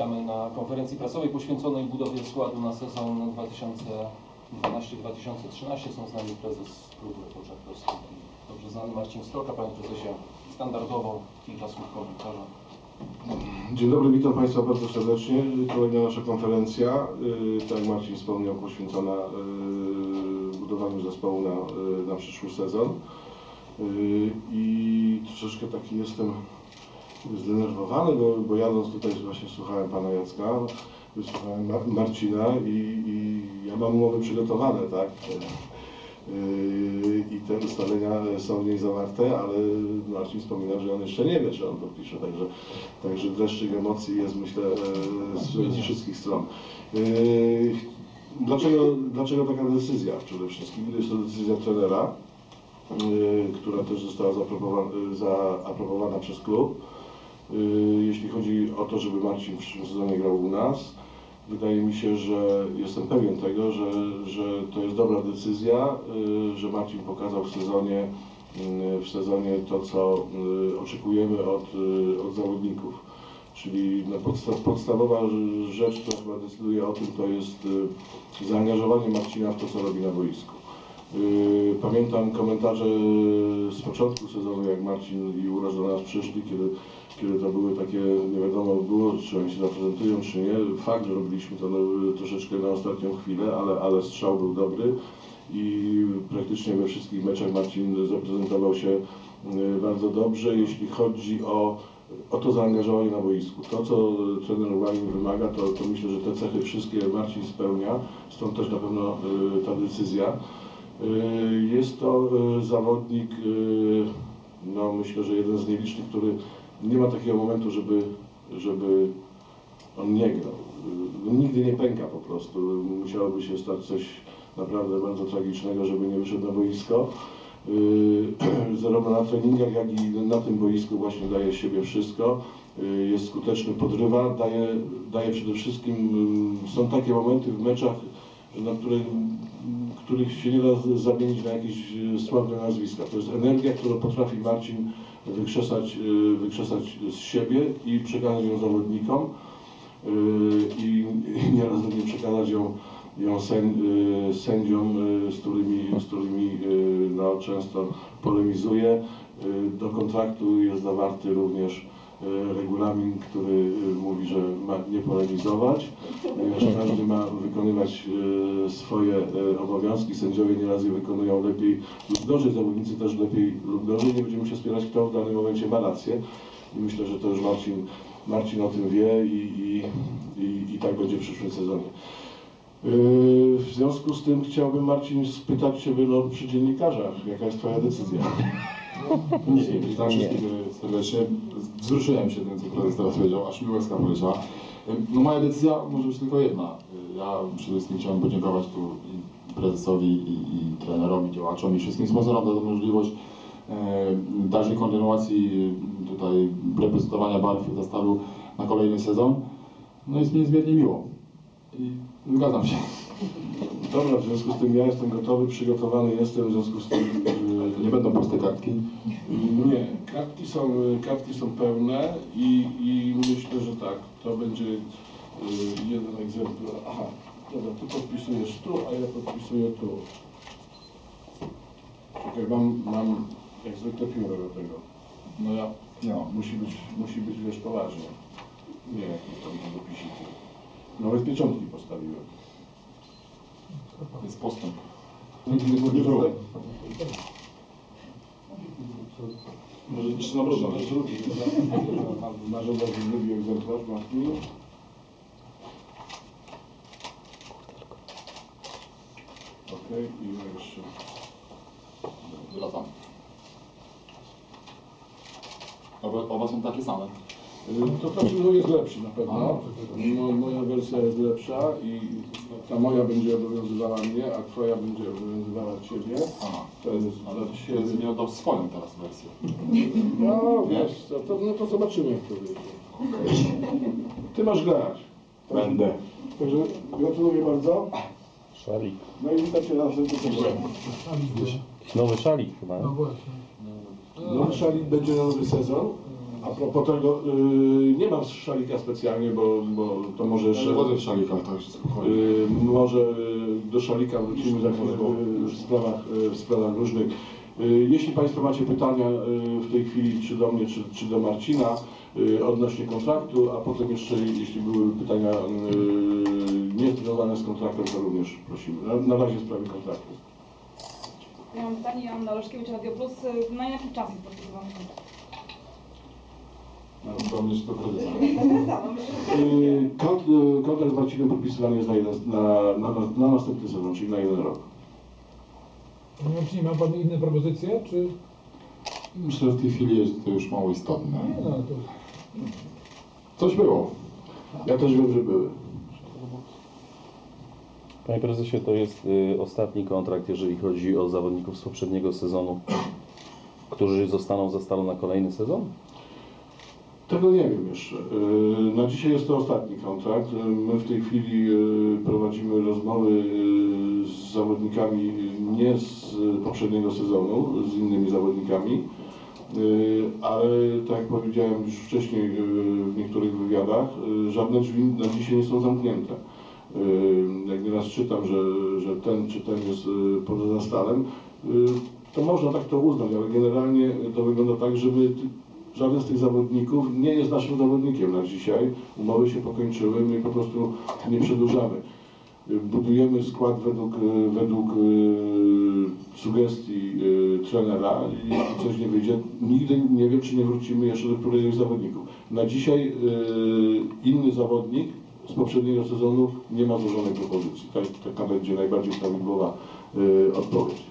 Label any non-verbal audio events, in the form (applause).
Witamy na konferencji prasowej poświęconej budowie składu na sezon 2012-2013. Są z nami prezes klubu Poczakowski i dobrze znany Marcin Stroka. Panie prezesie, standardowo kilka słów komentarza. Dzień dobry, witam Państwa bardzo serdecznie. Kolejna nasza konferencja, y, tak jak Marcin wspomniał, poświęcona y, budowaniu zespołu na, y, na przyszły sezon. I troszeczkę taki jestem zdenerwowany, bo, bo jadąc tutaj właśnie słuchałem Pana Jacka, słuchałem Mar- Marcina i, i ja mam umowy przygotowane, tak? Yy, i te ustalenia są w niej zawarte, ale Marcin wspominał, że on jeszcze nie wie, czy on podpisze, także, także dreszczyk emocji jest myślę e, z, z wszystkich stron. Dlaczego, dlaczego taka decyzja przede wszystkim? Jest to decyzja trenera, która też została zaaprobowana, zaaprobowana przez klub. Yy, Jeśli chodzi o to, żeby Marcin w przyszłym sezonie grał u nas, wydaje mi się, że jestem pewien tego, że, że to jest dobra decyzja, yy, że Marcin pokazał w sezonie, yy, w sezonie to, co oczekujemy od, od zawodników. Czyli no, podsta podstawowa rzecz, która chyba decyduje o tym, to jest zaangażowanie Marcina w to, co robi na boisku. Yy, Pamiętam komentarze z początku sezonu, jak Marcin i Uroż do nas przyszli, kiedy, kiedy to były takie, nie wiadomo było, czy oni się zaprezentują, czy nie. Fakt, że robiliśmy to troszeczkę na ostatnią chwilę, ale, ale strzał był dobry i praktycznie we wszystkich meczach Marcin zaprezentował się yy, bardzo dobrze, jeśli chodzi o, o to zaangażowanie na boisku. To, co trener Ławin wymaga, to, to myślę, że te cechy wszystkie Marcin spełnia, stąd też na pewno yy, ta decyzja. Y, Jest to y, zawodnik, y, no myślę, że jeden z nielicznych, który nie ma takiego momentu, żeby, żeby on nie grał. Nigdy nie pęka po prostu. Musiałoby się stać coś naprawdę bardzo tragicznego, żeby nie wyszedł na boisko. (clears throat) Zarówno na treningach, jak i na tym boisku właśnie daje z siebie wszystko. Jest skuteczny, podrywa, daje, daje przede wszystkim, y, są takie momenty w meczach, na które, których się nie da zamienić na jakieś e, sławne nazwiska. To jest energia, którą potrafi Marcin wykrzesać, e, wykrzesać z siebie i przekazać ją zawodnikom e, i nieraz nie przekazać ją, ją e, sędziom, z którymi, z którymi no, często polemizuje. Do kontraktu jest zawarty również regulamin, który e, mówi, że ma nie polemizować, ponieważ każdy ma wykonywać e, swoje e, obowiązki. Sędziowie nieraz je wykonują lepiej lub gorzej, zawodnicy też lepiej lub gorzej. Nie będziemy się spierać, kto w danym momencie ma rację. I myślę, że to już Marcin, Marcin o tym wie i, i, i, i tak będzie w przyszłym sezonie. W związku z tym chciałbym Marcin spytać Ciebie no, przy dziennikarzach, jaka jest Twoja decyzja? Nie, witam wszystkich serdecznie. Wzruszyłem się tym, co prezes teraz powiedział, aż mi łezka poleciała. No moja decyzja może być tylko jedna. Ja przede wszystkim chciałem podziękować tu i prezesowi, i, i trenerom, i działaczom, i wszystkim sponsorom za tę możliwość e, dalszej kontynuacji e, tutaj reprezentowania barw zestawu na kolejny sezon. No jest mi niezmiernie miło. I zgadzam się. Dobra, w związku z tym ja jestem gotowy, przygotowany jestem, w związku z tym... To nie będą puste kartki. Nie, kartki są, kartki są pełne i, i myślę, że tak, to będzie yy, jeden egzemplarz. Aha, dobra, Ty podpisujesz tu, a ja podpisuję tu. Czekaj, mam, mam jak zwykle pióro do tego. No ja, no, musi być, musi być, wiesz, poważnie. Nie jakieś tam dopisiki. Nawet pieczątki postawiłem. Jest postęp. Nie było. Może jeszcze na brudno. Masz od razu drugi egzemplarz, Martin? Okej, i ja jeszcze. Wracam. Oba, oba są takie same. Y, To znaczy, no jest lepszy na pewno. No, moja wersja jest lepsza i ta moja będzie obowiązywała mnie, a twoja będzie obowiązywała ciebie. To jest Ale dla się oddał swoją teraz wersję. No wiesz co, to, no to zobaczymy jak to wyjdzie. Ty masz grać. Będę. Także gratuluję bardzo. Szalik. No i witam cię na następnym nowy szalik chyba. nie? Nowy szalik będzie na nowy sezon. A propos tego, y, nie mam szalika specjalnie, bo, bo to może Jeszcze jeszcze... wodę w szalikach, tak się spokojnie. Y, Może do szalika wrócimy za chwilę w sprawach, y, w sprawach różnych. Y, Jeśli Państwo macie pytania w tej chwili, czy do mnie, czy, czy do Marcina, odnośnie kontraktu, a potem jeszcze, jeśli były pytania y, nie związane z kontraktem, to również prosimy. Na, na razie w sprawie kontraktu. Ja mam pytanie, ja mam na Leszkiewicz Radio Plus. Na jaki czas jest kontrakt? Muszę mieć to prezesa. Kont- Kontrakt z Marcinem podpisywany jest na, jeden, na, na, na następny sezon, czyli na jeden rok. Panie Marcinie, ma Pan inne propozycje, czy... Myślę, że w tej chwili jest to już mało istotne. Nie no, to... Coś było. Ja też wiem, że były. Panie prezesie, to jest y, ostatni kontrakt, jeżeli chodzi o zawodników z poprzedniego sezonu, którzy zostaną za na kolejny sezon? Tego nie wiem jeszcze. Yy, Na dzisiaj jest to ostatni kontrakt. Yy, My w tej chwili yy, prowadzimy rozmowy z zawodnikami nie z poprzedniego sezonu, z innymi zawodnikami, ale tak jak powiedziałem już wcześniej w niektórych wywiadach, żadne drzwi na dzisiaj nie są zamknięte. Jak nieraz czytam, że, że ten czy ten jest poza stalem, to można tak to uznać, ale generalnie to wygląda tak, żeby ty- żaden z tych zawodników nie jest naszym zawodnikiem na dzisiaj. Umowy się pokończyły, my po prostu nie przedłużamy. Budujemy skład według, według y, sugestii y, trenera i jeśli coś nie wyjdzie, nigdy nie wiem, czy nie wrócimy jeszcze do któregoś zawodników. Na dzisiaj y, inny zawodnik z poprzedniego sezonu nie ma złożonej propozycji. Tak, taka będzie najbardziej prawidłowa odpowiedź.